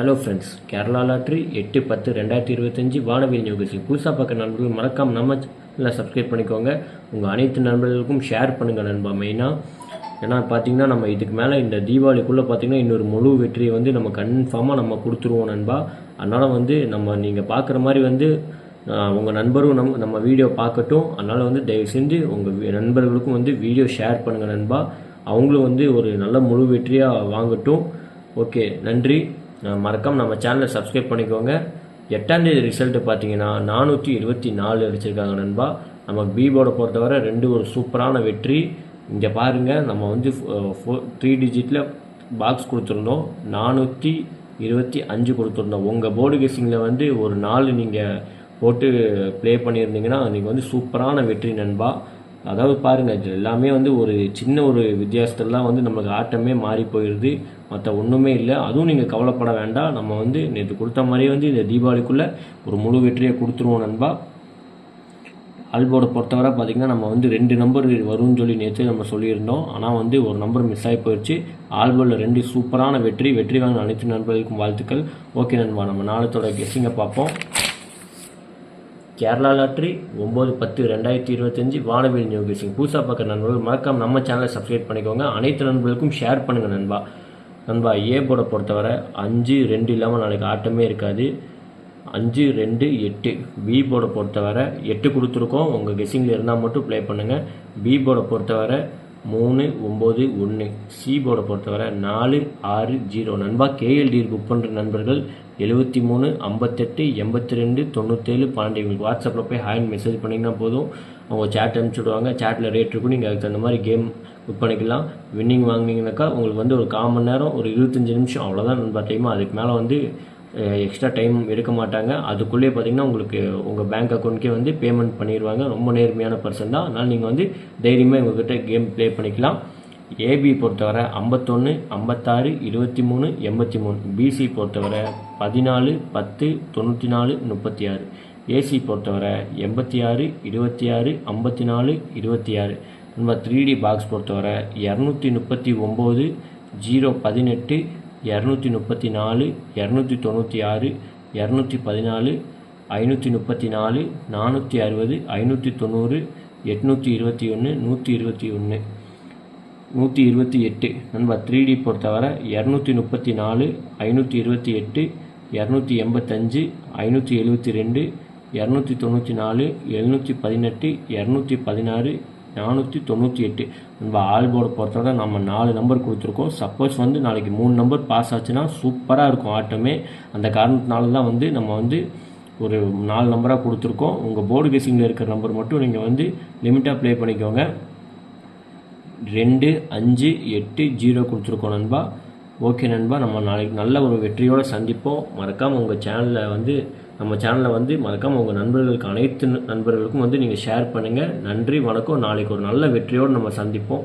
Hello friends Kerala lottery எட்டு பத்து ரெண்டாயிரத்தி இருபத்தஞ்சி வானவில் நியூகசி புதுசாக பார்க்க நண்பர்கள் மறக்காமல் நம்ம சேனலை சப்ஸ்கிரைப் பண்ணிக்கோங்க. உங்கள் அனைத்து நண்பர்களுக்கும் ஷேர் பண்ணுங்கள் நண்பா மெயினாக ஏன்னா பார்த்தீங்கன்னா நம்ம இதுக்கு மேலே இந்த தீபாவளிக்குள்ளே பார்த்தீங்கன்னா இன்னொரு முழு வெற்றியை வந்து நம்ம கன்ஃபார்மாக நம்ம கொடுத்துருவோம் நண்பா. அதனால் வந்து நம்ம நீங்கள் பார்க்குற மாதிரி வந்து உங்கள் நண்பரும் நம் நம்ம வீடியோ பார்க்கட்டும். அதனால் வந்து தயவு செஞ்சு உங்கள் நண்பர்களுக்கும் வந்து வீடியோ ஷேர் பண்ணுங்கள் நண்பா. அவங்களும் வந்து ஒரு நல்ல முழு வெற்றியாக வாங்கட்டும். ஓகே நன்றி. மறக்காமல் மறக்காம நம்ம சேனலை சப்ஸ்கிரைப் பண்ணிக்கோங்க. எட்டாந்தேதி ரிசல்ட்டு பார்த்தீங்கன்னா நானூற்றி இருபத்தி நாலு அடிச்சிருக்காங்க நண்பா. நம்ம பி பொறுத்தவரை ரெண்டு ஒரு சூப்பரான வெற்றி. இங்கே பாருங்கள் நம்ம வந்து ஃபோ த்ரீ டிஜிட்டில் பாக்ஸ் கொடுத்துருந்தோம். நானூற்றி இருபத்தி அஞ்சு கொடுத்துருந்தோம். உங்கள் போர்டு கேசிங்கில் வந்து ஒரு நாள் நீங்கள் போட்டு ப்ளே பண்ணியிருந்தீங்கன்னா நீங்கள் வந்து சூப்பரான வெற்றி நண்பா. அதாவது பாருங்கள் இது எல்லாமே வந்து ஒரு சின்ன ஒரு வித்தியாசத்தில்தான் வந்து நம்மளுக்கு ஆட்டமே மாறி போயிடுது. மற்ற ஒன்றுமே இல்லை. அதுவும் நீங்கள் கவலைப்பட வேண்டாம். நம்ம வந்து நேற்று கொடுத்த மாதிரியே வந்து இந்த தீபாவளிக்குள்ளே ஒரு முழு வெற்றியை கொடுத்துருவோம் நண்பா. ஆல்போர்டை பொறுத்தவரை பார்த்திங்கன்னா நம்ம வந்து ரெண்டு நம்பர் வரும்னு சொல்லி நேற்று நம்ம சொல்லியிருந்தோம். ஆனால் வந்து ஒரு நம்பர் மிஸ் ஆகி போயிடுச்சு ஆல்போர்டில் ரெண்டு சூப்பரான வெற்றி. வெற்றி வாங்க அனைத்து நண்பர்களுக்கும் வாழ்த்துக்கள். ஓகே நண்பா நம்ம நாளத்தோட கெஸ்ஸிங்கை பார்ப்போம். கேரளா லாட்ரி ஒம்பது பத்து ரெண்டாயிரத்தி இருபத்தஞ்சி வானவில் நியூ புதுசாக பார்க்குற நண்பர்கள் மறக்காம நம்ம சேனலை சப்ஸ்கிரைப் பண்ணிக்கோங்க. அனைத்து நண்பர்களுக்கும் ஷேர் பண்ணுங்கள் நண்பா. நண்பா ஏ போர்டை பொறுத்தவரை அஞ்சு ரெண்டு இல்லாமல் நாளைக்கு ஆட்டமே இருக்காது. அஞ்சு ரெண்டு எட்டு. பி போர்டை பொறுத்தவரை எட்டு கொடுத்துருக்கோம். உங்கள் கெஸ்ஸிங்கில் இருந்தால் மட்டும் ப்ளே பண்ணுங்கள் பி போர்டை பொறுத்தவரை மூணு ஒம்பது ஒன்று சி போர்டை பொறுத்தவரை நாலு ஆறு ஜீரோ. நண்பா கேஎல்டி புக் பண்ணுற நண்பர்கள் எழுபத்தி மூணு ஐம்பத்தெட்டு எண்பத்தி ரெண்டு தொண்ணூற்றேழு பன்னெண்டு உங்களுக்கு வாட்ஸ்அப்பில் போய் ஹாய்னு மெசேஜ் பண்ணிங்கன்னா போதும். அவங்க சேட் அனுப்பிச்சுடுவாங்க சேட்டில் ரேட் இருக்கும். நீங்கள் அதுக்கு தகுந்த மாதிரி கேம் புக் பண்ணிக்கலாம். வின்னிங் வாங்கினீங்கனாக்கா உங்களுக்கு வந்து ஒரு கால் மணி நேரம் ஒரு இருபத்தஞ்சி நிமிஷம். அவ்வளோதான் நண்பா. டைம் அதுக்கு மேலே வந்து எக்ஸ்ட்ரா டைம் எடுக்க மாட்டாங்க. அதுக்குள்ளேயே பார்த்தீங்கன்னா உங்களுக்கு உங்கள் பேங்க் அக்கௌண்ட்க்கே வந்து பேமெண்ட் பண்ணிடுவாங்க ரொம்ப நேர்மையான பர்சன் தான். அதனால் நீங்கள் வந்து தைரியமாக உங்கள்கிட்ட கேம் ப்ளே பண்ணிக்கலாம். ஏபி பொறுத்தவரை ஐம்பத்தொன்று ஐம்பத்தாறு இருபத்தி மூணு எண்பத்தி மூணு பிசி பொறுத்தவரை பதினாலு பத்து தொண்ணூற்றி நாலு முப்பத்தி ஆறு ஏசி பொறுத்தவரை எண்பத்தி ஆறு இருபத்தி ஆறு ஐம்பத்தி நாலு இருபத்தி ஆறு நம்ம த்ரீ டி பாக்ஸ் பொறுத்தவரை இரநூத்தி முப்பத்தி ஒம்பது ஜீரோ பதினெட்டு இரநூத்தி முப்பத்தி நாலு இரநூத்தி தொண்ணூற்றி ஆறு இரநூத்தி பதினாலு ஐநூற்றி முப்பத்தி நாலு நானூற்றி அறுபது ஐநூற்றி தொண்ணூறு எட்நூற்றி இருபத்தி ஒன்று நூற்றி இருபத்தி ஒன்று. நூற்றி இருபத்தி எட்டு. நண்பா த்ரீ டி பொறுத்தவரை இரநூத்தி முப்பத்தி நாலு ஐநூற்றி இருபத்தி எட்டு இரநூத்தி எண்பத்தஞ்சு ஐநூற்றி எழுபத்தி ரெண்டு இரநூத்தி தொண்ணூற்றி நாலு எழுநூற்றி பதினெட்டு இரநூத்தி பதினாறு நானூற்றி தொண்ணூற்றி எட்டு. நம்ம ஆல் போர்டை பொறுத்தவரை நம்ம நாலு நம்பர் கொடுத்துருக்கோம். சப்போஸ் வந்து நாளைக்கு மூணு நம்பர் பாஸ் ஆச்சுன்னா சூப்பராக இருக்கும் ஆட்டமே. அந்த காரணத்தினால தான் வந்து நம்ம வந்து ஒரு நாலு நம்பராக கொடுத்துருக்கோம். உங்கள் போர்டு கேசிங்கில் இருக்கிற நம்பர் மட்டும் நீங்கள் வந்து லிமிட்டாக ப்ளே பண்ணிக்கோங்க. ரெண்டு அஞ்சு எட்டு ஜீரோ கொடுத்துருக்கோம் நண்பா. ஓகே நண்பா நம்ம நாளைக்கு நல்ல ஒரு வெற்றியோடு சந்திப்போம். மறக்காமல் உங்கள் சேனலில் வந்து நம்ம சேனலில் வந்து மறக்காமல் உங்கள் நண்பர்களுக்கு அனைத்து நண்பர்களுக்கும் வந்து நீங்கள் ஷேர் பண்ணுங்கள் நன்றி வணக்கம். நாளைக்கு ஒரு நல்ல வெற்றியோடு நம்ம சந்திப்போம்.